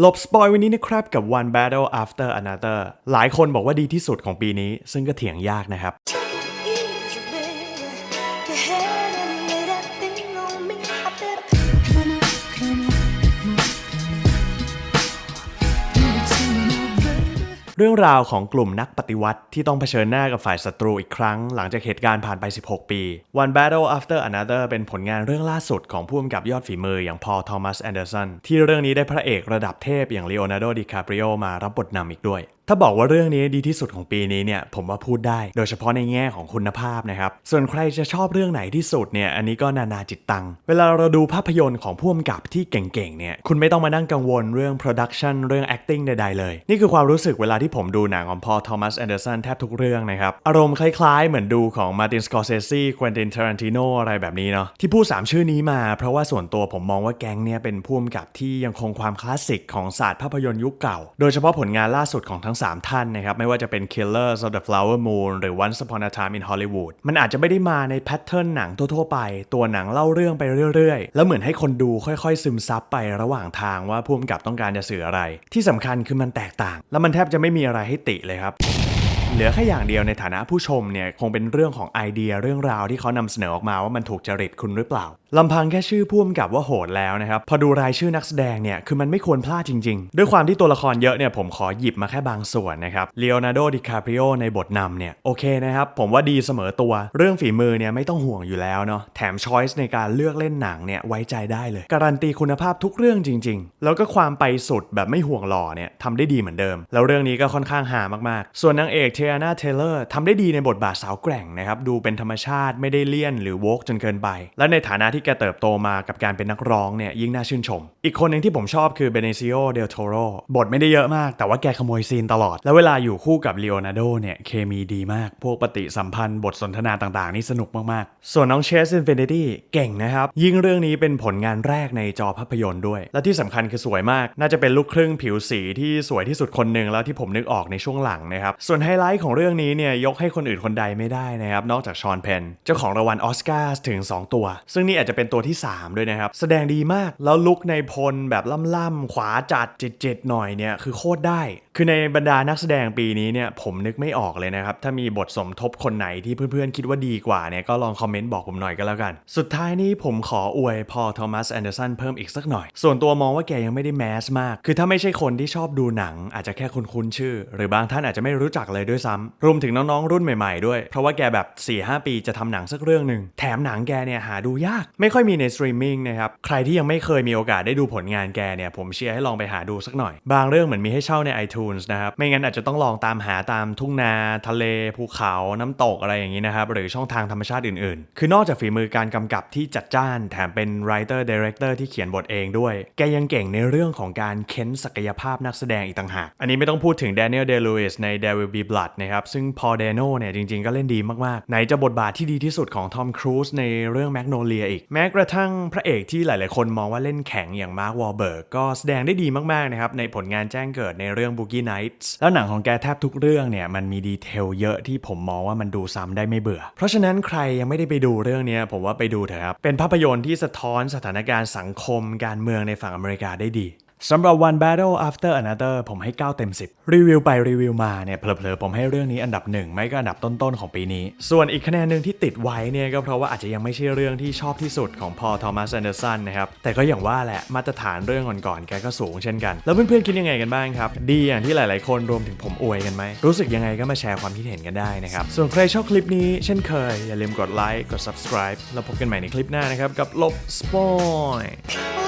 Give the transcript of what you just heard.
หลบสปอยวันนี้นะครับกับ One Battle After Another หลายคนบอกว่าดีที่สุดของปีนี้ ซึ่งก็เถียงยากนะครับ เรื่องราวของกลุ่มนักปฏิวัติที่ต้องเผชิญหน้ากับฝ่ายศัตรูอีกครั้ง หลังจากเหตุการณ์ผ่านไป 16 ปี One Battle After Another เป็นผลงานเรื่องล่าสุดของผู้กำกับยอดฝีมืออย่างพอลทอมัสแอนเดอร์สันที่เรื่องนี้ได้พระเอกระดับเทพอย่างเลโอนาร์โดดิคาปริโอมารับบทนำอีกด้วย ถ้าบอกว่าเรื่องนี้ดีที่สุดของปีนี้เนี่ยผมว่าพูดได้ โดยเฉพาะในแง่ของคุณภาพนะครับ ส่วนใครจะชอบเรื่องไหนที่สุดเนี่ยอันนี้ก็นานาจิตตัง เวลาเราดูภาพยนตร์ของผู้กำกับที่เก่งๆเนี่ยคุณไม่ต้องมานั่งกังวลเรื่อง production เรื่อง acting ใดๆเลย นี่คือความรู้สึกเวลาที่ผมดูหนังของพอทอมัสแอนเดอร์สันแทบทุกเรื่องนะครับ อารมณ์คล้ายๆ เหมือนดูของมาร์ตินสกอร์เซซีควินตินเทอรันติโนอะไรแบบนี้เนาะที่พูด3ชื่อนี้มาเพราะว่าส่วนตัวผมมองว่าแก๊งเนี่ยเป็นผู้กำกับที่ยังคงความคลาสสิกของศาสตร์ภาพยนตร์ยุคเก่า โดยเฉพาะผลงานล่าสุดของทั้ง3 ท่านนะครับ ไม่ว่าจะเป็น Killers of the Flower Moon หรือ Once Upon a Time in Hollywood มันอาจจะไม่ได้มาในแพทเทิร์นหนังทั่วๆไป ตัวหนังเล่าเรื่องไปเรื่อยๆ แล้วเหมือนให้คนดูค่อยๆ ซึมซับไประหว่างทางว่าผู้กำกับต้องการจะสื่ออะไร ที่สำคัญคือมันแตกต่าง แล้วมันแทบจะไม่มีอะไรให้ติเลยครับ เหลือแค่อย่างเดียวในฐานะผู้ชมเนี่ยคงเป็นเรื่องของไอเดียเรื่องราวที่เขานำเสนอออกมาว่ามันถูกจริตคุณหรือเปล่าลำพังแค่ชื่อพ่วมกับว่าโหดแล้วนะครับ พอดูรายชื่อนักแสดงเนี่ยคือมันไม่ควรพลาดจริง ๆ ด้วยความที่ตัวละครเยอะเนี่ยผมขอหยิบมาแค่บางส่วนนะครับเลโอนาร์โดดิคาปริโอในบทนำเนี่ยโอเคนะครับผมว่าดีเสมอตัว เรื่องฝีมือเนี่ยไม่ต้องห่วงอยู่แล้วเนาะแถมช้อยส์ในการเลือกเล่นหนังเนี่ยไว้ใจได้เลย การันตีคุณภาพทุกเรื่องจริง ๆ แล้วก็ความไปสุดแบบไม่ห่วงหล่อเนี่ยทำได้ดีเหมือนเดิม แล้วเรื่องนี้ก็ค่อนข้างหามากๆ ส่วนนางเอกเทยนาเทเลอร์ทำได้ดีในบทบาทสาวแกร่งนะครับดูเป็นธรรมชาติไม่ได้เลี่ยนหรือโวกจนเกินไป และในฐานะที่แกเติบโตมากับการเป็นนักร้องเนี่ยยิ่งน่าชื่นชม อีกคนหนึ่งที่ผมชอบคือเบเนซิโอเดลโทโรบทไม่ได้เยอะมาก แต่ว่าแกขโมยซีนตลอด แล้วเวลาอยู่คู่กับเลโอนาร์โดเนี่ยเคมีดีมาก พวกปฏิสัมพันธ์บทสนทนาต่างๆ นี่สนุกมากๆ ส่วนน้องเชสอินฟินิตี้เก่งนะครับยิ่งเรื่องนี้เป็นผลงานแรกในจอภาพยนตร์ด้วย และที่สำคัญคือสวยมาก น่าจะเป็นลูกครึ่งผิวสีที่สวยที่สุดคนหนึ่งแล้วที่ผมนึกออกในช่วงหลังนะครับส่วนไฮไลท์ของเรื่องนี้เนี่ยยกให้คนอื่นคนใดไม่ได้นะครับนอกจากชอนเพนเจ้าของรางวัลออสการ์ถึง 2 ตัว ซึ่งนี่อาจจะเป็นตัวที่ 3 ด้วยนะครับ แสดงดีมากแล้วลุกในพลแบบล่ำๆขวาจัดเจ็ดๆหน่อยเนี่ยคือโคตรได้ คือในบรรดานักแสดงปีนี้เนี่ยผมนึกไม่ออกเลยนะครับ ถ้ามีบทสมทบคนไหนที่เพื่อนๆคิดว่าดีกว่าเนี่ยก็ลองคอมเมนต์บอกผมหน่อยก็แล้วกัน สุดท้ายนี้ผมขออวยพอทอมัสแอนเดอร์สันเพิ่มอีกสักหน่อย ส่วนตัวมองว่าแกยังไม่ได้แมสมาก คือถ้าไม่ใช่คนที่ชอบดูหนัง อาจจะแค่คุ้นๆชื่อ หรือบางท่านอาจจะไม่รู้จักเลยด้วยซ้ำรวมถึงน้องๆรุ่นใหม่ๆด้วย เพราะว่าแกแบบ 4-5 ปีจะทำหนังสักเรื่องหนึ่งแถมหนังแกเนี่ยหาดูยาก ไม่ค่อยมีในสตรีมมิ่งนะครับ ใครที่ยังไม่เคยมีโอกาสได้ดูผลงานแกเนี่ยผมเชียร์ให้ลองไปหาดูสักหน่อย บางเรื่องเหมือนมีให้เช่าใน iTunes นะครับไม่งั้นอาจจะต้องลองตามหาตามทุ่งนา ทะเล ภูเขาน้ำตกอะไรอย่างนี้นะครับหรือช่องทางธรรมชาติอื่นๆ คือนอกจากฝีมือการกำกับที่จัดจ้าน แถมเป็น writer director ที่เขียนบทเองด้วย แกยังเก่งในเรื่องของการเค้นศักยภาพนักแสดงอีกต่างหาก อันนี้ไม่ต้องพูดถึง Daniel Day-Lewis ใน There Will Be Blood นะครับซึ่งพอ Dano เนี่ยจริงๆ ก็เล่นดีมากๆไหนจะบทบาทที่ดีที่สุดของทอมครูซในเรื่อง Magnolia อีก แม้กระทั่งพระเอกที่หลายๆ คนมองว่าเล่นแข็งอย่างมาร์ควอลเบิร์กก็แสดงได้ดีมากๆนะครับในผลงานแจ้งเกิดในเรื่อง Boogie Nights แล้วหนังของแกแทบทุกเรื่องเนี่ยมันมีดีเทลเยอะที่ผมมองว่ามันดูซ้ำได้ไม่เบื่อ เพราะฉะนั้นใครยังไม่ได้ไปดูเรื่องเนี้ยผมว่าไปดูเถอะครับเป็นภาพยนตร์ที่สะท้อนสถานการณ์สังคมการเมืองในฝั่งอเมริกาได้ดี สำหรับ One Battle After Another ผมให้ 9 เต็ม 10 รีวิวไปรีวิวมาเนี่ยเผลอๆ ผมให้เรื่องนี้อันดับหนึ่งไม่ก็อันดับต้นๆ ของปีนี้ ส่วนอีกคะแนนหนึ่งที่ติดไว้เนี่ยก็เพราะว่าอาจจะยังไม่ใช่เรื่องที่ชอบที่สุดของพอทอมัสแอนเดอร์สันนะครับ แต่ก็อย่างว่าแหละมาตรฐานเรื่องก่อนๆ แกก็สูงเช่นกัน แล้วเพื่อนๆ คิดยังไงกันบ้างครับ ดีอย่างที่หลายๆ คนรวมถึงผมอวยกันไหม รู้สึกยังไงก็มาแชร์ความคิดเห็นกันได้นะครับ ส่วนใครชอบคลิปนี้เช่นเคยอย่าลืมกดไลค์กด subscribe แล้วพบกันใหม่ในคลิปหน้านะครับกับลบสปอย